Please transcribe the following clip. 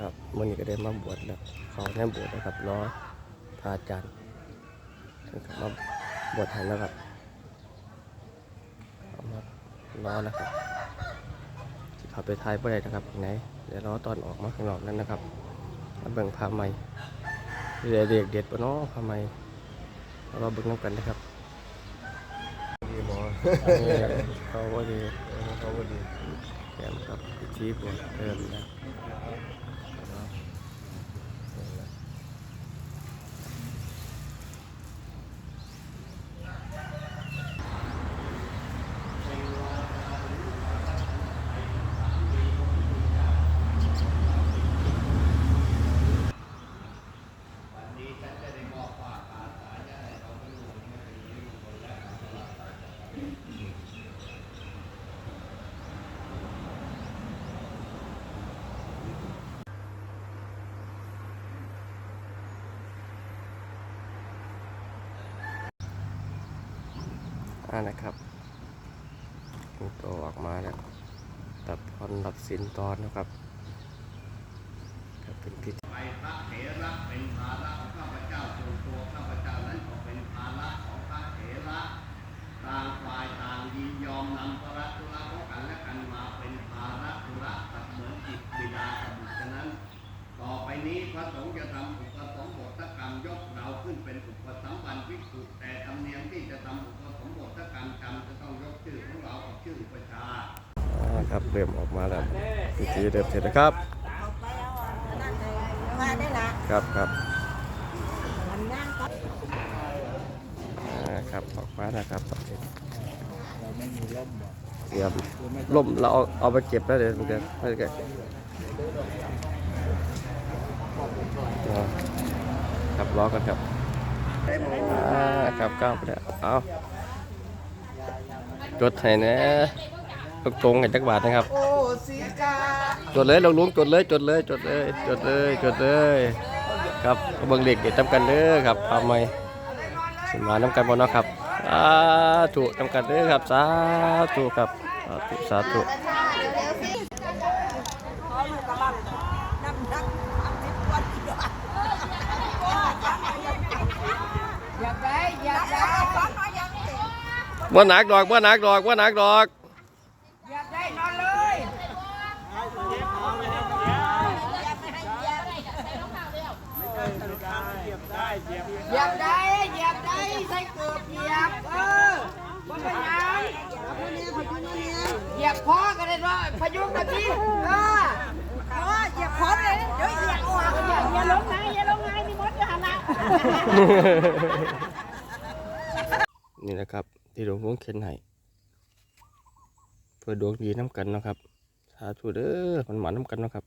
ครับมื่นก็ได้มาบวชแล้ว เขาแน่บวชนะครับล้อพระอาจารย์ถึงกับมาบวชทันแล้วครับเอามาล้อแล้วครับที่เขาไปท้ายไปเลยนะครับไหนเดี๋ยวล้อตอนออกมาข้างนอกนั่นนะครับมาเบิ่งพาใหม่เด็กเด็กเด็ดปะเนาะพาใหม่เราเบิ่งน้ำกันนะครับดีหมอเขาว่าดีเขาว่าดีแก้มครับชี้บวชเติมนะ 5นะครับตัวออกมาแล้วตัดพรรับสินตอนนะครับเป็นพิธีนี้พระสงฆ์จะทำอุปสมบทกรรมยกร ขึ้นเป็นอุปสัมบันภิกษุแต่ธรรมเนียมที่จะทำอุปสมบทกรรมจำจะต้องยกชื่อของเรากับชื่ออุปชฌาย์อ่าครับเริ่มออกมาแล้วพิธีเริ่มเสร็จแล้วครับมาได้ละครับครับมันนั่งก็อ่าครับออกมาแล้วครับเราไม่มีร่มหรอกเตรียมล่มเราเอาเอาไปเก็บแล้วเดี๋ยวเดี๋ยวไม่ได้เก็บอ๋อ ครับรอกันครับอ่าครับก้าวไปแล้วเอาจดให้นะตรงให้จักบาทนะครับจดเลยลงลุงจดเลยจดเลยจดเลยจดเลยจดเลยครับเบิ่งเด็กเด็กทำกันเด้อครับทำไมสมาน้ำกันบ่นะครับสาธุทำกันเด้อครับสาธุครับสาธุสาธุขอลูกกำลังน้ำนักสามสิบวันอยากได้อยากได้ฟังมายังเด็ กบ่หนักดอกบ่หนักดอกบ่หนักดอกอยากได้นอนเลยอยากได้อยากได้ใส่เกือบเหยียบเออบ่เป็นหยังเหยียบพ่อก็ได้ด้วยพยุงกันทีเออเออเหยียบพร้อมเลยเดี๋ยวเหยียบเอาหักอย่าอย่าลงไงอย่าลงไงมีมดอยู่หันหลังนี่นะครับ ที่หลวงพ่อเข็นให้เพื่อดวงดีน้ำกันนะครับสาธุเด้อมันหมาน้ำกันนะครับ